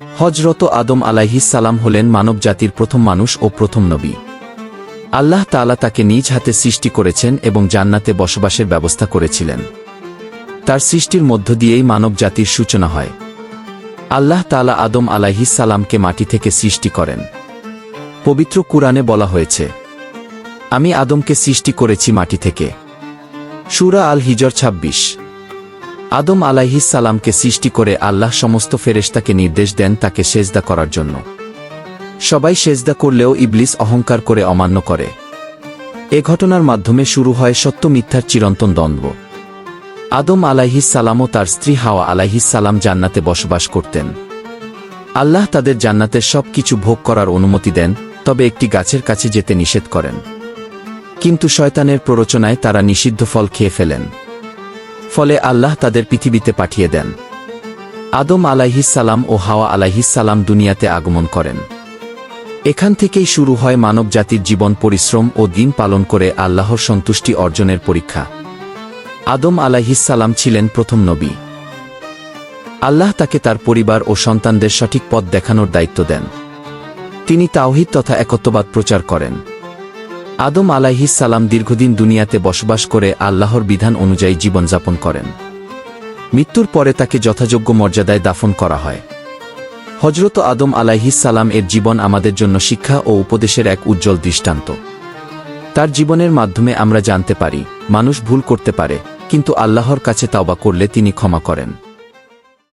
হজরত আদম সালাম হলেন মানবজাতির প্রথম মানুষ ও প্রথম নবী। আল্লাহ তাআলা তাকে নিজ হাতে সৃষ্টি করেছেন এবং জান্নাতে বসবাসের ব্যবস্থা করেছিলেন। তার সৃষ্টির মধ্য দিয়েই মানবজাতির সূচনা হয়। আল্লাহ তাআলা আদম সালামকে মাটি থেকে সৃষ্টি করেন। পবিত্র কুরআনে বলা হয়েছে, আমি আদমকে সৃষ্টি করেছি মাটি থেকে। সুরা আল হিজর ২৬ আদম সালামকে সৃষ্টি করে আল্লাহ সমস্ত ফেরেশতাকে নির্দেশ দেন তাকে সেজদা করার জন্য। সবাই সেজদা করলেও ইবলিস অহংকার করে অমান্য করে। এ ঘটনার মাধ্যমে শুরু হয় সত্য মিথ্যার চিরন্তন দ্বন্দ্ব। আদম সালামও তার স্ত্রী হাওয়া সালাম জান্নাতে বসবাস করতেন। আল্লাহ তাদের জান্নাতের সব কিছু ভোগ করার অনুমতি দেন, তবে একটি গাছের কাছে যেতে নিষেধ করেন। কিন্তু শয়তানের প্ররোচনায় তারা নিষিদ্ধ ফল খেয়ে ফেলেন। ফলে আল্লাহ তাদের পৃথিবীতে পাঠিয়ে দেন। আদম সালাম ও হাওয়া সালাম দুনিয়াতে আগমন করেন। এখান থেকেই শুরু হয় মানব জাতির জীবন পরিশ্রম ও দিন পালন করে আল্লাহর সন্তুষ্টি অর্জনের পরীক্ষা। আদম সালাম ছিলেন প্রথম নবী। আল্লাহ তাকে তার পরিবার ও সন্তানদের সঠিক পথ দেখানোর দায়িত্ব দেন। তিনি তাওহিদ তথা একত্ববাদ প্রচার করেন। আদম সালাম দীর্ঘদিন দুনিয়াতে বসবাস করে আল্লাহর বিধান অনুযায়ী জীবনযাপন করেন। মৃত্যুর পরে তাকে যথাযোগ্য মর্যাদায় দাফন করা হয়। হজরত আদম সালাম এর জীবন আমাদের জন্য শিক্ষা ও উপদেশের এক উজ্জ্বল দৃষ্টান্ত। তার জীবনের মাধ্যমে আমরা জানতে পারি, মানুষ ভুল করতে পারে, কিন্তু আল্লাহর কাছে তাওবা করলে তিনি ক্ষমা করেন।